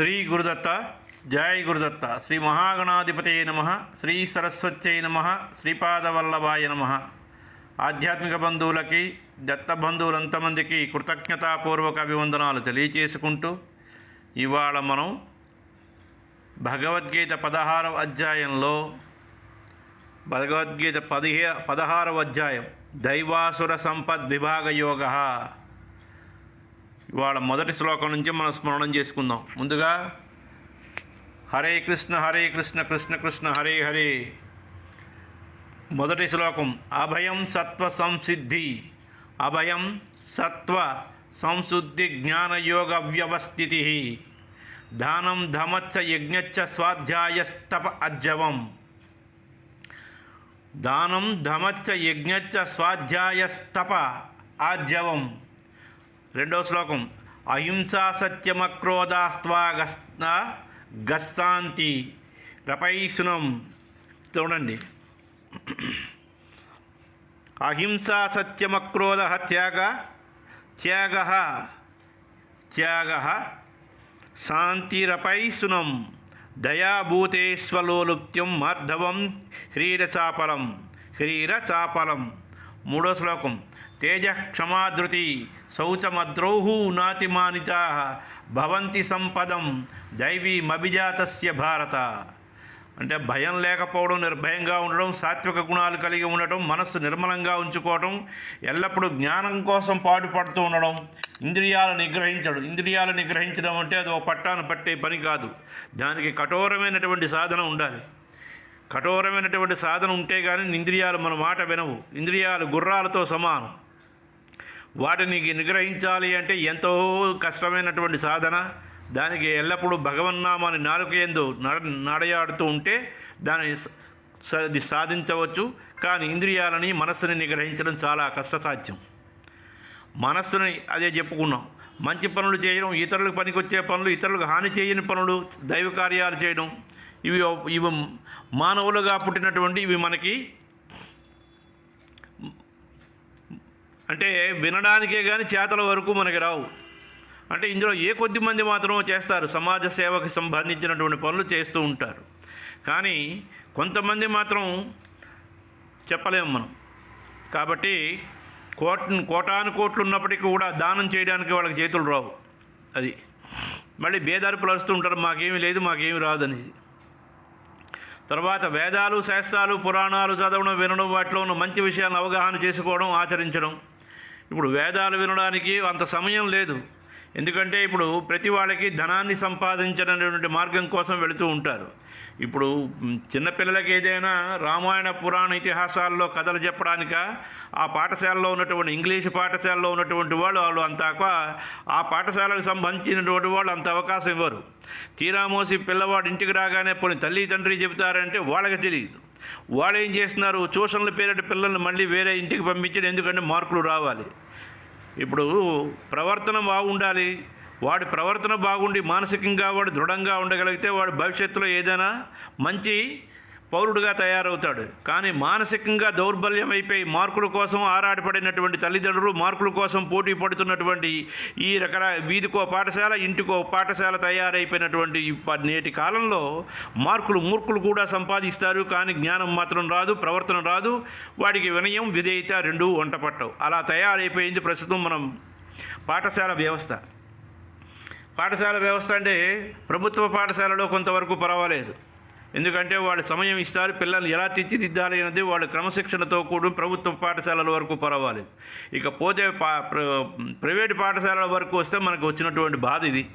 శ్రీ గురుదత్త జయ గురుదత్త శ్రీ మహాగణాధిపతయ నమ శ్రీ సరస్వత్యై నమ శ్రీపాదవల్లభాయ నమ. ఆధ్యాత్మిక బంధువులకి దత్త బంధువులంతమందికి కృతజ్ఞతాపూర్వక అభివందనాలు తెలియచేసుకుంటూ ఇవాళ మనం భగవద్గీత పదహారవ అధ్యాయంలో భగవద్గీత పదిహే పదహారవ అధ్యాయం దైవాసుర సంపద్ విభాగ యోగ ఇవాళ మొదటి శ్లోకం నుంచి మనం స్మరణం చేసుకుందాం. ముందుగా హరే కృష్ణ హరే కృష్ణ కృష్ణ కృష్ణ హరే హరే. మొదటి శ్లోకం అభయం సత్వ సంసిద్ధి. అభయం సత్వ సంశుద్ధి జ్ఞానయోగ వ్యవస్థితి. దానం ధమచ్చ యజ్ఞచ్చ స్వాధ్యాయస్తప అజ్జవం దానం ధమచ్చ యజ్ఞచ్చ స్వాధ్యాయస్తప ఆజ్యవం రెండో శ్లోకం. అహింసా సత్యమక్రోధాస్త్వా గస్తాంతి రపైసునం. చూడండి. అహింసా సత్యమక్రోధ త్యాగ త్యాగ త్యాగ శాంతిరపైసునం దయాభూతేశ్వలోలుప్త్యం మార్ధవం హ్రీరచాపలం హ్రీరచాపలం. మూడో శ్లోకం. తేజ క్షమాధృతి శౌచమద్రౌహు నాతిమానితా భవంతి సంపదం దైవీమభిజాతస్య భారత. అంటే భయం లేకపోవడం నిర్భయంగా ఉండడం సాత్విక గుణాలు కలిగి ఉండటం మనస్సు నిర్మలంగా ఉంచుకోవడం ఎల్లప్పుడూ జ్ఞానం కోసం పాటుపడుతూ ఉండడం ఇంద్రియాలు నిగ్రహించడం. ఇంద్రియాలు నిగ్రహించడం అంటే అది ఒక పట్టాను పట్టే పని కాదు. దానికి కఠోరమైనటువంటి సాధన ఉండాలి. కఠోరమైనటువంటి సాధన ఉంటే కానీ ఇంద్రియాలు మన మాట వినవు. ఇంద్రియాలు గుర్రాలతో సమానం. వాటిని నిగ్రహించాలి అంటే ఎంతో కష్టమైనటువంటి సాధన. దానికి ఎల్లప్పుడూ భగవన్నామాని నాలుకేందు నడ నడయాడుతూ ఉంటే దాని అది సాధించవచ్చు. కానీ ఇంద్రియాలని మనస్సుని నిగ్రహించడం చాలా కష్టసాధ్యం. మనస్సుని అదే చెప్పుకున్నాం. మంచి పనులు చేయడం ఇతరులకు పనికొచ్చే పనులు ఇతరులకు హాని చేయని పనులు దైవ కార్యాలు చేయడం ఇవి ఇవి మానవులుగా పుట్టినటువంటి ఇవి మనకి అంటే వినడానికే కానీ చేతల వరకు మనకి రావు. అంటే ఇందులో ఏ కొద్ది మంది మాత్రం చేస్తారు. సమాజ సేవకి సంబంధించినటువంటి పనులు చేస్తూ ఉంటారు. కానీ కొంతమంది మాత్రం చెప్పలేము మనం. కాబట్టి కోట కోటాను కోట్లు ఉన్నప్పటికీ కూడా దానం చేయడానికి వాళ్ళకి చేతులు రావు. అది మళ్ళీ బేదార్పులు అరుస్తూ ఉంటారు. మాకేమీ లేదు మాకేమీ రాదని తర్వాత వేదాలు శాస్త్రాలు పురాణాలు చదవడం వినడం వాటిలో ఉన్న మంచి విషయాలను అవగాహన చేసుకోవడం ఆచరించడం. ఇప్పుడు వేదాలు వినడానికి అంత సమయం లేదు. ఎందుకంటే ఇప్పుడు ప్రతి వాళ్ళకి ధనాన్ని సంపాదించడం మార్గం కోసం వెళుతూ ఉంటారు. ఇప్పుడు చిన్నపిల్లలకి ఏదైనా రామాయణ పురాణ ఇతిహాసాల్లో కథలు చెప్పడానిక ఆ పాఠశాలలో ఉన్నటువంటి ఇంగ్లీష్ పాఠశాలలో ఉన్నటువంటి వాళ్ళు వాళ్ళు అంత ఆ పాఠశాలకు సంబంధించినటువంటి వాళ్ళు అంత అవకాశం ఇవ్వరు. తీరామోసి పిల్లవాడు ఇంటికి రాగానే పోనీ తల్లి తండ్రి చెబుతారంటే వాళ్ళకి తెలియదు. వాళ్ళు ఏం చేస్తున్నారు? ట్యూషన్ల పేరిట పిల్లల్ని మళ్ళీ వేరే ఇంటికి పంపించడం ఎందుకంటే మార్కులు రావాలి. ఇప్పుడు ప్రవర్తన బాగుండాలి. వాడి ప్రవర్తన బాగుండి మానసికంగా వాడు దృఢంగా ఉండగలిగితే వాడు భవిష్యత్తులో ఏదైనా మంచి పౌరుడుగా తయారవుతాడు. కానీ మానసికంగా దౌర్బల్యం అయిపోయి మార్కుల కోసం ఆరాటపడినటువంటి తల్లిదండ్రులు మార్కుల కోసం పోటీ పడుతున్నటువంటి ఈ రకర వీధికో పాఠశాల ఇంటికో పాఠశాల తయారైపోయినటువంటి నేటి కాలంలో మార్కులు మూర్ఖులు కూడా సంపాదిస్తారు. కానీ జ్ఞానం మాత్రం రాదు ప్రవర్తన రాదు. వాడికి వినయం విధేయత రెండూ వంట పట్టవు అలా తయారైపోయింది ప్రస్తుతం మనం పాఠశాల వ్యవస్థ. పాఠశాల వ్యవస్థ అంటే ప్రభుత్వ పాఠశాలలో కొంతవరకు పర్వాలేదు. ఎందుకంటే వాళ్ళు సమయం ఇస్తారు పిల్లల్ని ఎలా తీర్చిదిద్దాలి అనేది వాళ్ళు క్రమశిక్షణతో కూడి ప్రభుత్వ పాఠశాలల వరకు పర్వాలేదు. ఇక పోతే పా ప్ర- ప్రైవేట్ పాఠశాలల వరకు వస్తే మనకు వచ్చినటువంటి బాధ ఇది.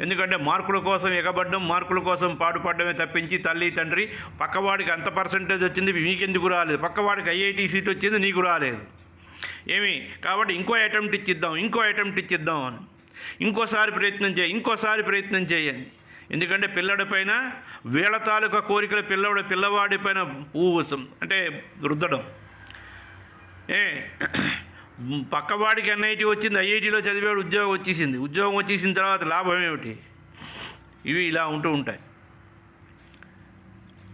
ఎందుకంటే మార్కుల కోసం ఎగబడ్డం మార్కుల కోసం పాటుపడమే తప్పించి తల్లి తండ్రి పక్కవాడికి అంత పర్సంటేజ్ వచ్చింది మీకెందుకు రాలేదు? పక్కవాడికి ఐఐటి సీట్ వచ్చింది నీకు రాలేదు. ఏమి? కాబట్టి ఇంకో అటెంప్ట్ ఇచ్చిద్దాం ఇంకో అటెంప్ట్ ఇచ్చిద్దాం అని. ఇంకోసారి ప్రయత్నం చేయి ఇంకోసారి ప్రయత్నం చేయండి ఎందుకంటే పిల్లడి పైన వీళ్ళ తాలూకా కోరికల పిల్లవాడు పిల్లవాడి పైన పువ్వు అంటే రుద్దడం. ఏ పక్కవాడికి ఎన్ఐటి వచ్చింది ఐఐటిలో చదివాడు ఉద్యోగం వచ్చేసింది. ఉద్యోగం వచ్చేసిన తర్వాత లాభం ఏమిటి? ఇవి ఇలా ఉంటూ ఉంటాయి.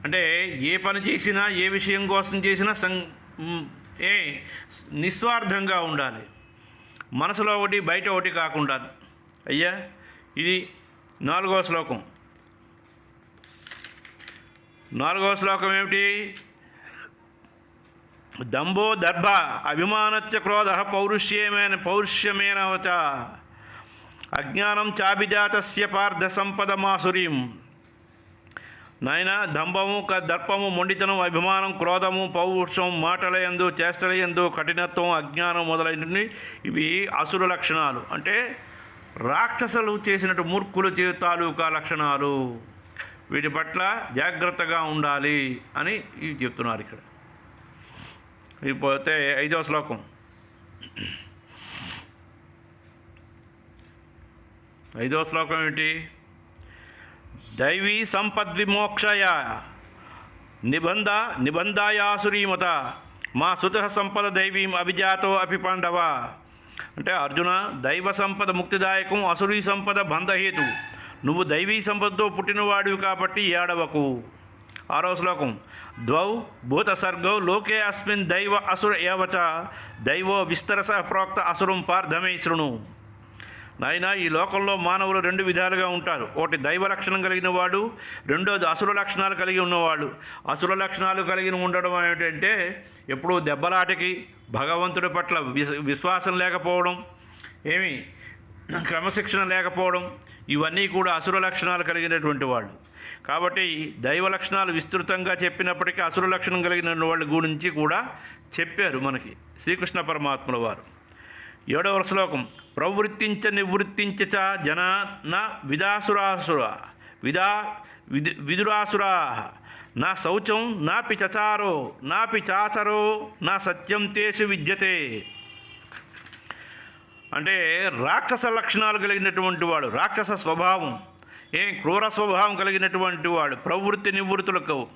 అంటే ఏ పని చేసినా ఏ విషయం కోసం చేసినా సం ఏ నిస్వార్థంగా ఉండాలి. మనసులో ఒకటి బయట ఒకటి కాకుండా. అయ్యా ఇది నాలుగవ శ్లోకం. నాలుగవ శ్లోకం ఏమిటి? దంభో దర్భ అభిమానత్య క్రోధ పౌరుష్యమైన పౌరుష్యమేనవచ అజ్ఞానం చాభిజాతస్య పార్థ సంపద మాసురీం. నాయన దంభము క దర్పము మొండితనం అభిమానం క్రోధము పౌరుషం మాటలయందు చేష్టలయందు కఠినత్వం అజ్ఞానం మొదలైనవి ఇవి అసురు లక్షణాలు. అంటే రాక్షసులు చేసినట్టు మూర్ఖులు చే తాలూకా లక్షణాలు. వీటి పట్ల జాగ్రత్తగా ఉండాలి అని ఇవి చెప్తున్నారు ఇక్కడ. ఇకపోతే ఐదవ శ్లోకం. ఐదవ శ్లోకం ఏంటి దైవీ సంపద్విమోక్షయ నిబంధ నిబంధాయాసురీమత మా సుత సంపద దైవీం అభిజాతో అపి పాండవ అంటే అర్జున దైవ సంపద ముక్తిదాయకం అసురీ సంపద బంధహేతు. నువ్వు దైవీ సంపదతో పుట్టినవాడివి కాబట్టి ఏడవకు. ఆరో శ్లోకం. ద్వౌ భూత సర్గౌ లోకే అస్మిన్ దైవ అసుర ఏవచ దైవో విస్తరస ప్రోక్త అసురం పార్థమే శృణు. నాయన ఈ లోకంలో మానవులు రెండు విధాలుగా ఉంటారు. ఒకటి దైవ లక్షణం కలిగిన వాడు రెండోది అసుర లక్షణాలు కలిగి ఉన్నవాడు. అసుర లక్షణాలు కలిగి ఉండడం ఏమిటంటే ఎప్పుడూ దెబ్బలాటకి భగవంతుడి పట్ల విస్ విశ్వాసం లేకపోవడం ఏమి క్రమశిక్షణ లేకపోవడం ఇవన్నీ కూడా అసుర లక్షణాలు కలిగినటువంటి వాళ్ళు. కాబట్టి దైవ లక్షణాలు విస్తృతంగా చెప్పినప్పటికీ అసుర లక్షణం కలిగిన వాళ్ళ గురించి కూడా చెప్పారు మనకి శ్రీకృష్ణ పరమాత్ముల వారు. ఏడవ శ్లోకం ప్రవృత్తించ నివృత్తించ జనా జన న విదాసురాసుర విదా విధు విదురాసురా నా శౌచం నాపి చచారో నాపి చాచరో నా సత్యం తేషు విద్యతే. అంటే రాక్షస లక్షణాలు కలిగినటువంటి వాడు రాక్షస స్వభావం ఏం క్రూర స్వభావం కలిగినటువంటి వాడు ప్రవృత్తి నివృత్తులకు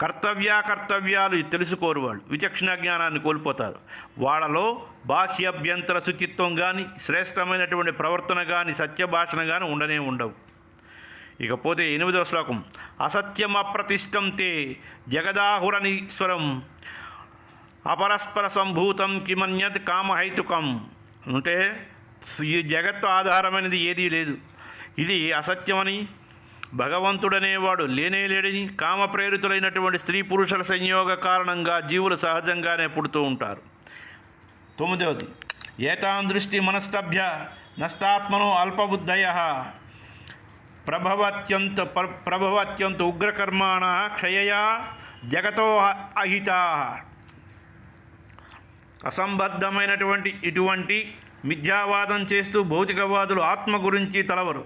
కర్తవ్య కర్తవ్యాలు తెలుసుకోరు వాళ్ళు విచక్షణ జ్ఞానాన్ని కోల్పోతారు. వాళ్ళలో బాహ్యభ్యంతర శుచిత్వం కానీ శ్రేష్టమైనటువంటి ప్రవర్తన కానీ సత్య భాషణ కానీ ఉండనే ఉండవు. ఇకపోతే ఎనిమిదవ శ్లోకం అసత్యం అప్రతిష్టం తే జగదాహురనీశ్వరం అపరస్పర సంభూతం కిమన్యత్ కామహైతుకం. అంటే ఈ జగత్తు ఆధారమైనది ఏదీ లేదు. ఇది అసత్యమని భగవంతుడనేవాడు లేనే లేడని కామప్రేరితులైనటువంటి స్త్రీ పురుషుల సంయోగ కారణంగా జీవులు సహజంగానే పుడుతూ ఉంటారు. తొమ్మిదవది ఏతాం దృష్టి మనస్తభ్య నష్టాత్మనో అల్పబుద్ధయ ప్రభవత్యంత ప్ర- ప్రభవత్యంత ఉగ్రకర్మాణ క్షయయా జగతో అహితా. అసంబద్ధమైనటువంటి ఇటువంటి మిథ్యావాదం చేస్తూ భౌతికవాదులు ఆత్మ గురించి తలవరు.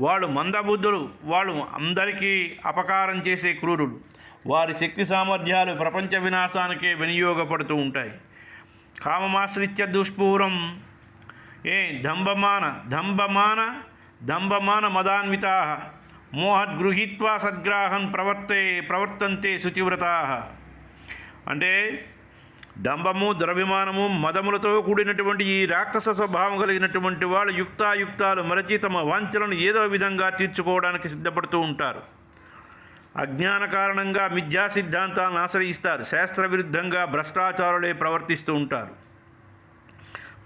వాళ్ళు మందబుద్ధులు వాళ్ళు అందరికీ అపకారం చేసే క్రూరులు. వారి శక్తి సామర్థ్యాలు ప్రపంచ వినాశానికే వినియోగపడుతూ ఉంటాయి. కామమాశ్రిత్య దుష్పూరం ఏ దంభమాన దంభమాన దంభమాన మదాన్వితా మోహద్గృహీత్వా సద్గ్రాహం ప్రవర్తే ప్రవర్తంతే శుచివ్రత అంటే దంభము ద్రవ్యమానము మదములతో కూడినటువంటి ఈ రాక్షస స్వభావం కలిగినటువంటి వాళ్ళు యుక్తాయుక్తాలు మరచి తమ వాంఛలను ఏదో విధంగా తీర్చుకోవడానికి సిద్ధపడుతూ ఉంటారు. అజ్ఞాన కారణంగా మిథ్యా సిద్ధాంతాలను ఆశ్రయిస్తారు. శాస్త్ర విరుద్ధంగా భ్రష్టాచారులే ప్రవర్తిస్తూ ఉంటారు.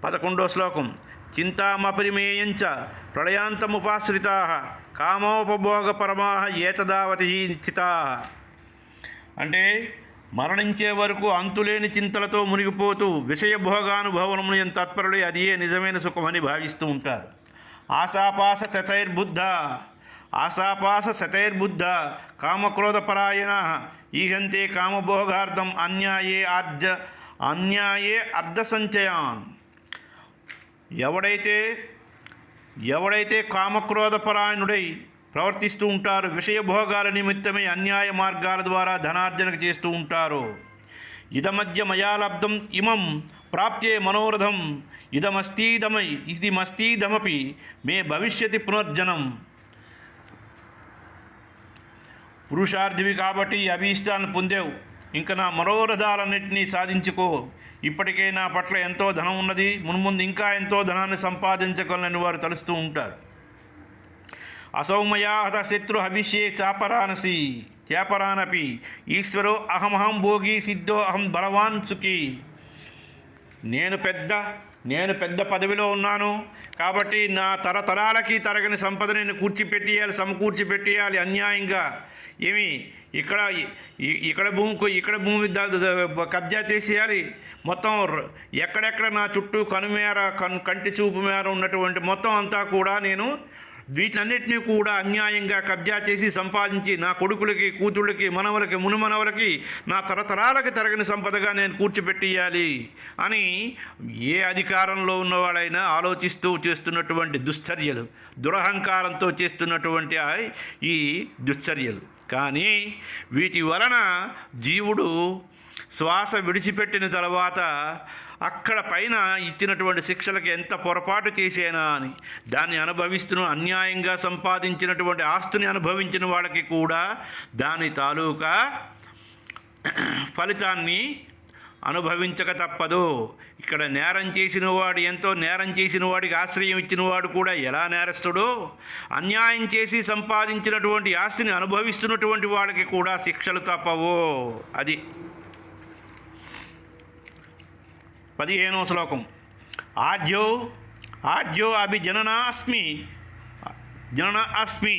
పదకొండో శ్లోకం. చింతామపరిమేయంచ ప్రళయాంతముపాశ్రితా కామోపభోగపరమా ఏతదావతి నిశ్చితా అంటే మరణించే వరకు అంతులేని చింతలతో మునిగిపోతూ విషయభోగానుభవనము ఎంత తత్పరులే అది ఏ నిజమైన సుఖమని భావిస్తూ ఉంటారు. ఆశాపాస తతైర్బుద్ధ ఆశాపాస శతైర్బుద్ధ కామక్రోధపరాయణ ఈహంతే కామభోగార్థం అన్యాయే అర్ధ అన్యాయే అర్ధసంచయాన్ ఎవడైతే ఎవడైతే కామక్రోధపరాయణుడై ప్రవర్తిస్తూ ఉంటారో విషయభోగాల నిమిత్తమై అన్యాయ మార్గాల ద్వారా ధనార్జన చేస్తూ ఉంటారో ఇదమధ్య మయా లబ్ధం ఇమం ప్రాప్తే మనోరథం ఇదమస్తీదమై ఇది మస్తీదమపి మే భవిష్యతి పునర్జనం. పురుషార్థివి కాబట్టి అభీష్టాన్ని పొందావు. ఇంకా నా మనోరథాలన్నింటినీ సాధించుకో. ఇప్పటికే నా పట్ల ఎంతో ధనం ఉన్నది. మున్ముందు ఇంకా ఎంతో ధనాన్ని సంపాదించగలనని వారు తలుస్తూ ఉంటారు. అసౌమయా హత శత్రు హవిష్యే చాపరానసి చేపరానపి ఈశ్వరో అహమహం భోగి సిద్ధో అహం బలవాన్ సుఖి. నేను పెద్ద నేను పెద్ద పదవిలో ఉన్నాను కాబట్టి నా తరతరాలకి తరగని సంపద నేను కూర్చిపెట్టేయాలి సమకూర్చిపెట్టేయాలి అన్యాయంగా. ఏమి? ఇక్కడ ఇక్కడ భూమి ఇక్కడ భూమి కబ్జా చేసేయాలి. మొత్తం ఎక్కడెక్కడ నా చుట్టూ కనుమేర కన్ కంటి చూపు మేర ఉన్నటువంటి మొత్తం అంతా కూడా నేను వీటన్నిటిని కూడా అన్యాయంగా కబ్జా చేసి సంపాదించి నా కొడుకులకి కూతుళ్ళకి మనవలకి మునుమనవలకి నా తరతరాలకి తరగని సంపదగా నేను కూర్చిపెట్టియాలి అని ఏ అధికారంలో ఉన్నవాడైనా ఆలోచిస్తూ చేస్తున్నటువంటి దుశ్చర్యలు దురహంకారంతో చేస్తున్నటువంటి ఈ దుశ్చర్యలు. కానీ వీటి వలన జీవుడు శ్వాస విడిచిపెట్టిన తర్వాత అక్కడ పైన ఇచ్చినటువంటి శిక్షలకు ఎంత పొరపాటు చేసేనా అని దాన్ని అనుభవిస్తున్న అన్యాయంగా సంపాదించినటువంటి ఆస్తిని అనుభవించిన వాళ్ళకి కూడా దాని తాలూకా ఫలితాన్ని అనుభవించక తప్పదు. ఇక్కడ నేరం చేసిన వాడు ఎంతో నేరం చేసిన వాడికి ఆశ్రయం ఇచ్చిన వాడు కూడా ఎలా నేరస్తుడో? అన్యాయం చేసి సంపాదించినటువంటి ఆస్తిని అనుభవిస్తున్నటువంటి వాళ్ళకి కూడా శిక్షలు తప్పవు. అది పదిహేనో శ్లోకం. ఆద్యో ఆద్యో అభిజననాస్మి జనన అస్మి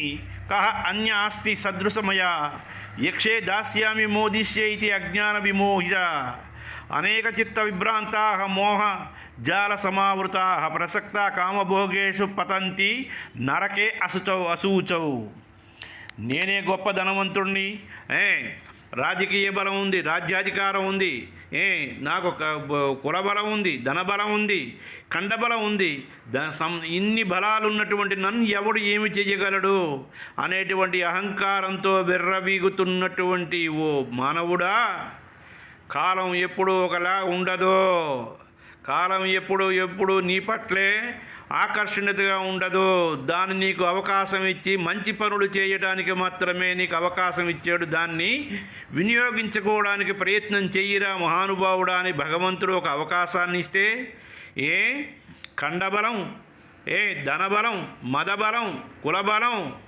కహ అన్య అస్తి సదృశమయా యక్షే దాస్యామి మోదిష్యే ఇది అజ్ఞాన విమోహిత అనేక చిత్త విభ్రాంతా మోహ జాల సమావృతా ప్రసక్త కామభోగేషు పతంతి నరకే అసుచౌ అసూచౌ. నేనే గొప్ప ధనవంతుణ్ణి ఏ రాజకీయ బలం ఉంది రాజ్యాధికారం ఉంది ఏ నాకు ఒక కులబలం కుల బలం ఉంది ధన బలం ఉంది ఖండబలం ఉంది ద సం ఇన్ని బలాలు ఉన్నటువంటి నన్ను ఎవడు ఏమి చేయగలడు? అనేటువంటి అహంకారంతో విర్రవీగుతున్నటువంటి ఓ మానవుడా కాలం ఎప్పుడు ఒకలా ఉండదో కాలం ఎప్పుడు ఎప్పుడు నీ పట్లే ఆకర్షణీయతగా ఉండదు. దాన్ని నీకు అవకాశం ఇచ్చి మంచి పనులు చేయడానికి మాత్రమే నీకు అవకాశం ఇచ్చాడు. దాన్ని వినియోగించుకోవడానికి ప్రయత్నం చెయ్యిరా మహానుభావుడా అని భగవంతుడు ఒక అవకాశాన్ని ఇస్తే ఏ? ఖండబలం ఏ? ధనబలం మదబలం కులబలం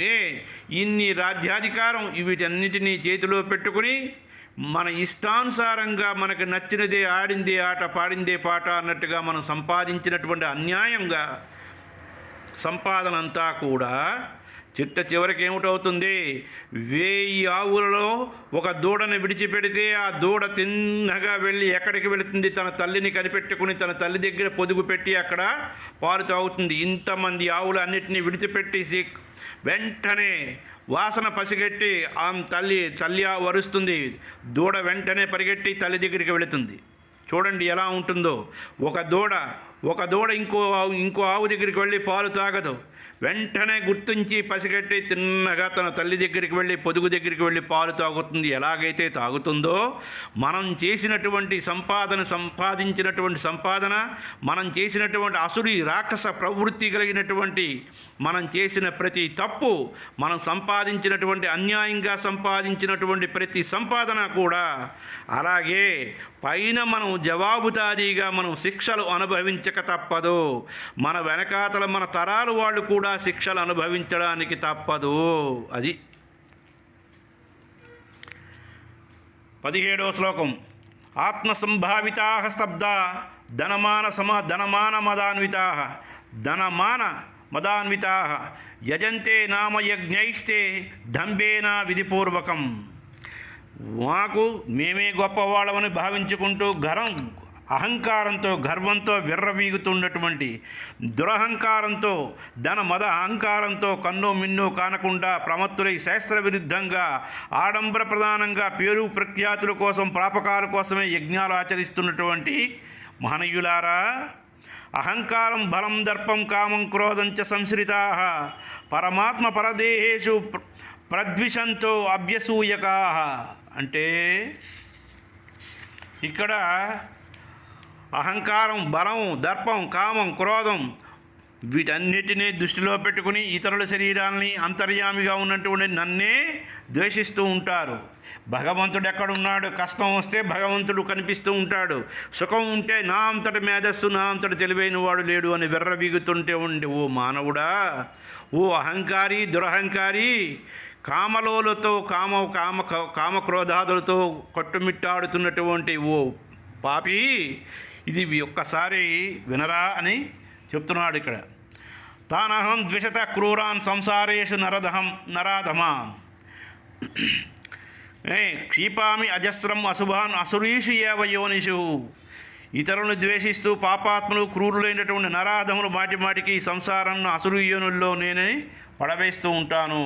ఏ? ఇన్ని రాజ్యాధికారం వీటన్నిటినీ చేతిలో పెట్టుకుని మన ఇష్టానుసారంగా మనకు నచ్చినదే ఆడిందే ఆట పాడిందే పాట అన్నట్టుగా మనం సంపాదించినటువంటి అన్యాయంగా సంపాదన అంతా కూడా చిట్ట చివరికి ఏమిటవుతుంది? వేయి ఆవులలో ఒక దూడను విడిచిపెడితే ఆ దూడ తిన్నగా వెళ్ళి ఎక్కడికి వెళుతుంది? తన తల్లిని కనిపెట్టుకుని తన తల్లి దగ్గర పొదుగు పెట్టి అక్కడ పాలు తాగుతుంది. ఇంతమంది ఆవులు అన్నిటినీ విడిచిపెట్టేసి వెంటనే వాసన పసిగట్టి ఆమె తల్లి తల్లి వరుస్తుంది. దూడ వెంటనే పరిగెట్టి తల్లి దగ్గరికి వెళుతుంది. చూడండి ఎలా ఉంటుందో. ఒక దూడ ఒక దూడ ఇంకో ఆవు ఇంకో ఆవు దగ్గరికి వెళ్ళి పాలు తాగదు. వెంటనే గుర్తించి పసిగట్టి తిన్నగా తన తల్లి దగ్గరికి వెళ్ళి పొదుగు దగ్గరికి వెళ్ళి పాలు తాగుతుంది. ఎలాగైతే తాగుతుందో మనం చేసినటువంటి సంపాదన సంపాదించినటువంటి సంపాదన మనం చేసినటువంటి అసురి రాక్షస ప్రవృత్తి కలిగినటువంటి మనం చేసిన ప్రతి తప్పు మనం సంపాదించినటువంటి అన్యాయంగా సంపాదించినటువంటి ప్రతి సంపాదన కూడా అలాగే పైన మనం జవాబుదారీగా మనం శిక్షలు అనుభవించక తప్పదు. మన వెనకాతల మన తరాలు వాళ్ళు కూడా శిక్షలు అనుభవించడానికి తప్పదు. అది పదిహేడవ శ్లోకం. ఆత్మసంభావితా స్తబ్ద ధనమాన సమ ధనమాన మదాన్వితా ధనమాన మదాన్వితా యజంతే నామ యజ్ఞైస్తే విధిపూర్వకం. మాకు మేమే గొప్పవాళ్ళమని భావించుకుంటూ గరం అహంకారంతో గర్వంతో విర్రవీగుతున్నటువంటి దురహంకారంతో ధన మద అహంకారంతో కన్ను మిన్ను కానకుండా ప్రమత్తులై శాస్త్ర విరుద్ధంగా ఆడంబర ప్రధానంగా పేరు ప్రఖ్యాతుల కోసం ప్రాపకాల కోసమే యజ్ఞాలు ఆచరిస్తున్నటువంటి మహనీయులారా అహంకారం బలం దర్పం కామం క్రోధంచ సంశ్రితా పరమాత్మ పరదేహేషు ప్రద్విషంతో అభ్యసూయకా. అంటే ఇక్కడ అహంకారం బలం దర్పం కామం క్రోధం వీటన్నిటినీ దృష్టిలో పెట్టుకుని ఇతరుల శరీరాల్ని అంతర్యామిగా ఉన్నటువంటి నన్నే ద్వేషిస్తూ ఉంటారు. భగవంతుడు ఎక్కడున్నాడు? కష్టం వస్తే భగవంతుడు కనిపిస్తూ ఉంటాడు. సుఖం ఉంటే నా అంతటి మేధస్సు నా అంతటి తెలివైన వాడు లేడు అని విర్రవీగుతుంటే ఉండి ఓ మానవుడా ఓ అహంకారి దురహంకారి కామలోలతో కామ కామ కామక్రోధాదులతో కొట్టుమిట్టాడుతున్నటువంటి ఓ పాపి ఇది ఒక్కసారి వినరా అని చెప్తున్నాడు ఇక్కడ. తానహం ద్విషత క్రూరాన్ సంసారేషు నరదహం నరాధమాన్ ఏ క్షీపామి అజస్రం అశుభాన్ అసురీషు ఏవ యోనిషు. ఇతరులను ద్వేషిస్తూ పాపాత్ములు క్రూరులైనటువంటి నరాధములు మాటి మాటికి ఈ సంసారం అసురు యోనుల్లో నేనే పడవేస్తూ ఉంటాను.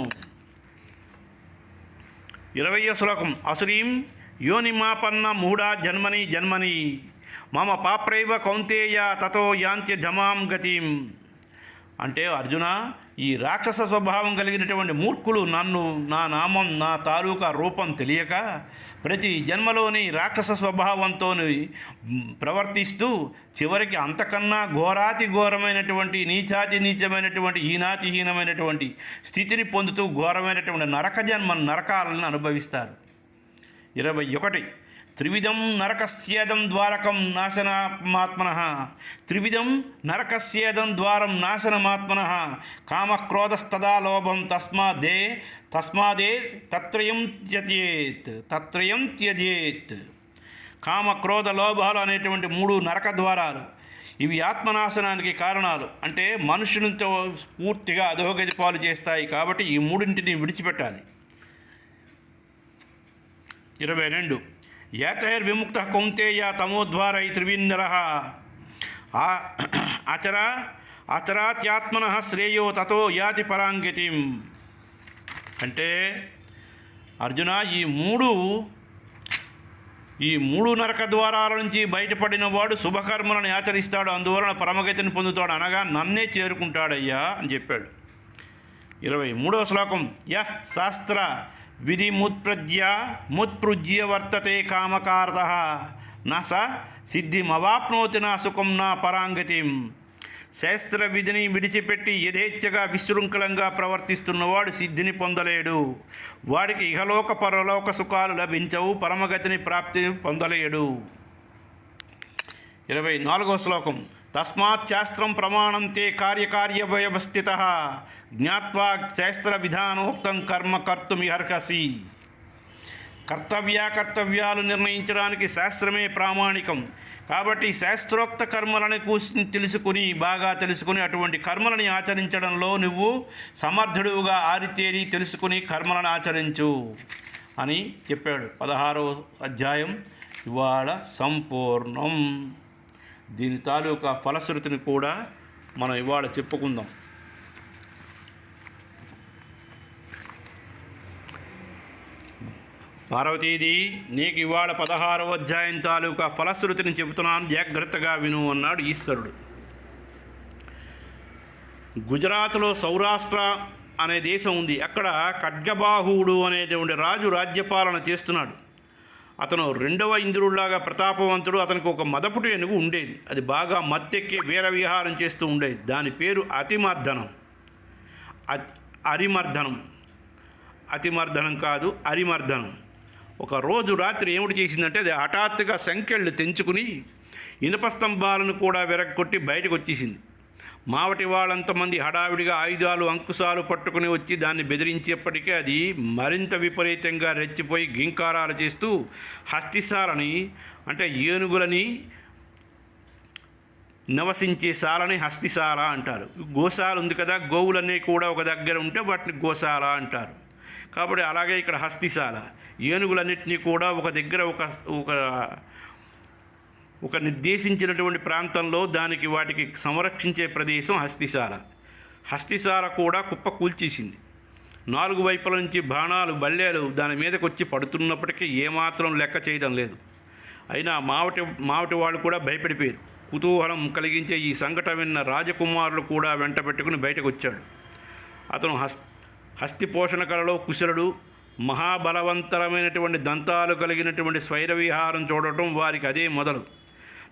ఇరవై శ్లోకం. అసురీం యోనిమాపన్న మూఢా జన్మని జన్మని. మమ పాప్రైవ కౌంతేయ తతో యాంత్య ధమాం గతిం. అంటే అర్జున ఈ రాక్షస స్వభావం కలిగినటువంటి మూర్ఖులు నన్ను నా నామం నా తాలూకా రూపం తెలియక ప్రతి జన్మలోని రాక్షస స్వభావంతో ప్రవర్తిస్తూ చివరికి అంతకన్నా ఘోరాతి ఘోరమైనటువంటి నీచాతి నీచమైనటువంటి హీనాతిహీనమైనటువంటి స్థితిని పొందుతూ ఘోరమైనటువంటి నరక జన్మ నరకాలను అనుభవిస్తారు. ఇరవై ఒకటి త్రివిధం నరకస్యేదం ద్వారకం నాశనమాత్మన త్రివిధం నరకస్యేదం ద్వారం నాశనమాత్మన. కామక్రోధస్తదా లోభం తస్మాదే తస్మాదే తత్రయం త్యజేత్ తత్రయం త్యజేత్. కామ క్రోధ లోభాలు అనేటువంటి మూడు నరక ద్వారాలు. ఇవి ఆత్మనాశనానికి కారణాలు. అంటే మనుషులతో పూర్తిగా అధోగతి పాలు చేస్తాయి కాబట్టి ఈ మూడింటిని విడిచిపెట్టాలి. ఇరవై రెండు. ఏతైర్విముక్త కౌంతేయ తమోద్వారై త్రివిందర అచర అచరాత్యాత్మన శ్రేయో తతో యాతి పరాంగతిం అంటే అర్జున ఈ మూడు ఈ మూడు నరక ద్వారాల నుంచి బయటపడిన వాడు శుభకర్మలను ఆచరిస్తాడు అందువలన పరమగతిని పొందుతాడు అనగా నన్నే చేరుకుంటాడయ్యా అని చెప్పాడు. ఇరవై మూడవ శ్లోకం యహ్ శాస్త్ర విధి ముత్ప్రజ్య ముత్పృజ్య వర్తతే కామకారత నా స సిద్ధిమవాప్నోతి నా సుఖం నా పరాంగతిం. శాస్త్ర విధిని విడిచిపెట్టి యథేచ్ఛగా విశృంఖలంగా ప్రవర్తిస్తున్నవాడు సిద్ధిని పొందలేడు. వాడికి ఇహలోక పరలోక సుఖాలు లభించవు పరమగతిని ప్రాప్తి పొందలేడు. ఇరవై నాలుగో శ్లోకం. తస్మాత్ శాస్త్రం ప్రమాణంతే కార్యకార్య వ్యవస్థిత జ్ఞాత్వా శాస్త్ర విధానోక్తం కర్మ కర్తుమిహర్హసి కర్తవ్యాకర్తవ్యాలు నిర్ణయించడానికి శాస్త్రమే ప్రామాణికం. కాబట్టి శాస్త్రోక్త కర్మలను కూసి తెలుసుకుని బాగా తెలుసుకుని అటువంటి కర్మలని ఆచరించడంలో నువ్వు సమర్థుడుగా ఆరితేరి తెలుసుకుని కర్మలను ఆచరించు అని చెప్పాడు. పదహారవ అధ్యాయం ఇవాళ సంపూర్ణం. దీని తాలూకా ఫలశ్రుతిని కూడా మనం ఇవాళ చెప్పుకుందాం. పార్వతీది నీకు ఇవాళ పదహారవ అధ్యాయం తాలూకా ఫలశ్రుతిని చెబుతున్నాను. జాగ్రత్తగా విను అన్నాడు ఈశ్వరుడు. గుజరాత్లో సౌరాష్ట్ర అనే దేశం ఉంది. అక్కడ ఖడ్గబాహువుడు అనేటువంటి రాజు రాజ్యపాలన చేస్తున్నాడు. అతను రెండవ ఇంద్రుడిలాగా ప్రతాపవంతుడు అతనికి ఒక మదపుటి ఏనుగు ఉండేది. అది బాగా మత్తెక్కి వీర విహారం చేస్తూ ఉండేది. దాని పేరు అతిమర్దనం. అరిమర్ధనం అరిమర్దనం. అతిమర్దనం కాదు అరిమర్దనం. ఒక రోజు రాత్రి ఏమిటి చేసిందంటే అది హఠాత్తుగా సంఖ్యళ్ళు తెంచుకుని ఇనుప స్తంభాలను కూడా విరగొట్టి బయటకు వచ్చేసింది. మావటి వాళ్ళంతమంది హడావిడిగా ఆయుధాలు అంకుశాలు పట్టుకుని వచ్చి దాన్ని బెదిరించేప్పటికీ అది మరింత విపరీతంగా రెచ్చిపోయి గింకారాలు చేస్తూ హస్తిసాలని అంటే ఏనుగులని నివసించే సాలని హస్తిశాల అంటారు. గోశాల ఉంది కదా గోవులన్నీ కూడా ఒక దగ్గర ఉంటే వాటిని గోశాల అంటారు. కాబట్టి అలాగే ఇక్కడ హస్తిశాల ఏనుగులన్నింటినీ కూడా ఒక దగ్గర ఒక ఒక ఒక నిర్దేశించినటువంటి ప్రాంతంలో దానికి వాటికి సంరక్షించే ప్రదేశం హస్తిశాల హస్తిశాల కూడా కుప్ప కూల్చేసింది. నాలుగు వైపుల నుంచి బాణాలు బల్లేలు దాని మీదకి వచ్చి పడుతున్నప్పటికీ ఏమాత్రం లెక్క చేయడం లేదు. అయినా మావటి మావటి వాళ్ళు కూడా భయపడిపోయారు. కుతూహలం కలిగించే ఈ సంఘటన విన్న రాజకుమారులు కూడా వెంట పెట్టుకుని బయటకు వచ్చాడు అతను హస్ హస్తి పోషణ కళలో కుశలుడు మహాబలవంతరమైనటువంటి దంతాలు కలిగినటువంటి స్వైర విహారం చూడటం వారికి అదే మొదలు.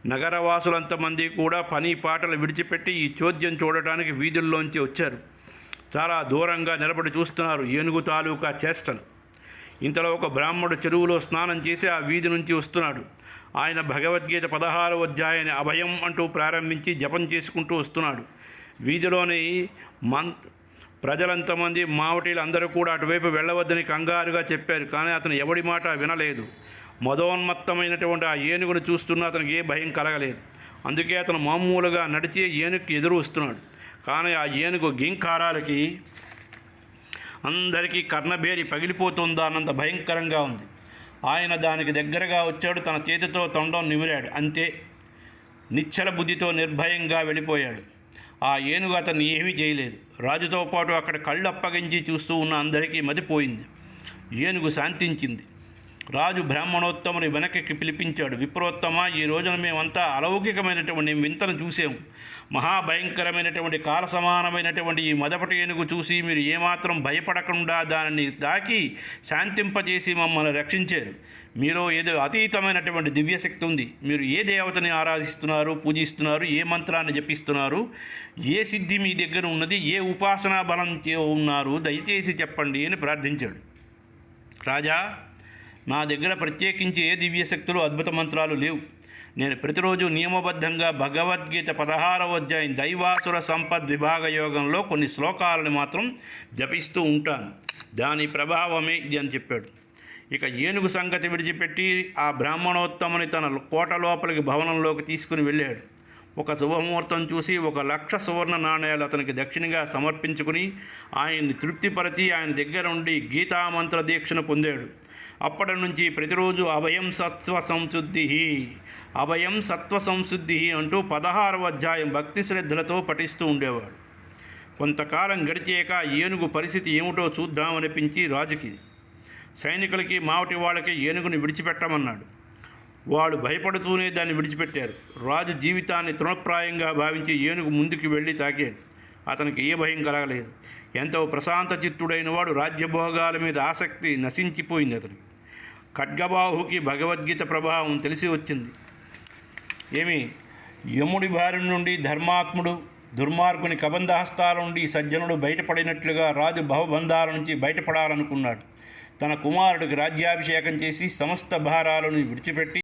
నగరవాసులంతమంది కూడా పని పాటలు విడిచిపెట్టి ఈ చోద్యం చూడటానికి వీధుల్లోంచి వచ్చారు. చాలా దూరంగా నిలబడి చూస్తున్నారు ఏనుగు తాలూకా చేష్టలు. ఇంతలో ఒక బ్రాహ్మడు చెరువులో స్నానం చేసి ఆ వీధి నుంచి వస్తున్నాడు. ఆయన భగవద్గీత పదహారవ అధ్యాయాన్ని అభయం అంటూ ప్రారంభించి జపం చేసుకుంటూ వస్తున్నాడు. వీధిలోని మన్ ప్రజలంతమంది మావటీలు అందరూ కూడా అటువైపు వెళ్ళవద్దని కంగారుగా చెప్పారు. కానీ అతను ఎవడి మాట వినలేదు. మదోన్మత్తమైనటువంటి ఆ ఏనుగును చూస్తున్నా అతనికి ఏ భయం కలగలేదు. అందుకే అతను మామూలుగా నడిచే ఏనుగుకి ఎదురు వస్తున్నాడు. కానీ ఆ ఏనుగు గింకారాలకి అందరికీ కర్ణబేరి పగిలిపోతుందా అన్నంత భయంకరంగా ఉంది. ఆయన దానికి దగ్గరగా వచ్చాడు తన చేతితో తొండం నిమిరాడు. అంతే. నిశ్చల బుద్ధితో నిర్భయంగా వెళ్ళిపోయాడు. ఆ ఏనుగు అతన్ని ఏమీ చేయలేదు. రాజుతో పాటు అక్కడ కళ్ళు అప్పగించి చూస్తూ ఉన్న అందరికీ మతిపోయింది. ఏనుగు శాంతించింది. రాజు బ్రాహ్మణోత్తముని వెనక్కి పిలిపించాడు. విప్రోత్తమ ఈ రోజున మేమంతా అలౌకికమైనటువంటి వింతను చూసాము మహాభయంకరమైనటువంటి కాల సమానమైనటువంటి ఈ మొదపటి ఏనుగు చూసి మీరు ఏమాత్రం భయపడకుండా దానిని దాకి శాంతింపజేసి మమ్మల్ని రక్షించారు. మీలో ఏదో అతీతమైనటువంటి దివ్యశక్తి ఉంది. మీరు ఏ దేవతని ఆరాధిస్తున్నారు పూజిస్తున్నారు ఏ మంత్రాన్ని జపిస్తున్నారు ఏ సిద్ధి మీ దగ్గర ఉన్నది ఏ ఉపాసనా బలం ఉన్నారు దయచేసి చెప్పండి అని ప్రార్థించాడు. రాజా నా దగ్గర ప్రత్యేకించి ఏ దివ్యశక్తులు అద్భుత మంత్రాలు లేవు. నేను ప్రతిరోజు నియమబద్ధంగా భగవద్గీత పదహారవ అధ్యాయం దైవాసుర సంపద్ విభాగ యోగంలో కొన్ని శ్లోకాలను మాత్రం జపిస్తూ ఉంటాను. దాని ప్రభావమే ఇది అని చెప్పాడు. ఇక ఏనుగు సంగతి విడిచిపెట్టి ఆ బ్రాహ్మణోత్తముని తన కోట లోపలికి భవనంలోకి తీసుకుని వెళ్ళాడు. ఒక శుభముహూర్తం చూసి ఒక లక్ష సువర్ణ నాణేలు అతనికి దక్షిణగా సమర్పించుకుని ఆయన్ని తృప్తిపరచి ఆయన దగ్గర ఉండి గీతామంత్ర దీక్షను పొందాడు. అప్పటి నుంచి ప్రతిరోజు అభయం సత్వ సంశుద్ధి. అభయం సత్వ సంశుద్ధి అంటూ పదహారవ అధ్యాయం భక్తి శ్రద్ధలతో పఠిస్తూ ఉండేవాడు. కొంతకాలం గడిచాక ఏనుగు పరిస్థితి ఏమిటో చూద్దామనిపించి రాజుకి సైనికులకి మావటి వాళ్ళకి ఏనుగుని విడిచిపెట్టమన్నాడు. వాళ్ళు భయపడుతూనే దాన్ని విడిచిపెట్టారు. రాజు జీవితాన్ని తృణప్రాయంగా భావించి ఏనుగు ముందుకు వెళ్ళి తాకాడు. అతనికి ఏ భయం కలగలేదు. ఎంతో ప్రశాంత చిత్తుడైన వాడు రాజ్యభోగాల మీద ఆసక్తి నశించిపోయింది అతనికి. ఖడ్గబాహుకి భగవద్గీత ప్రభావం తెలిసి వచ్చింది. ఏమి? యముడి బారి నుండి ధర్మాత్ముడు దుర్మార్గుని కబంధహస్తాల నుండి సజ్జనుడు బయటపడినట్లుగా రాజు భవబంధాల నుంచి బయటపడాలనుకున్నాడు. తన కుమారుడికి రాజ్యాభిషేకం చేసి సమస్త భారాలను విడిచిపెట్టి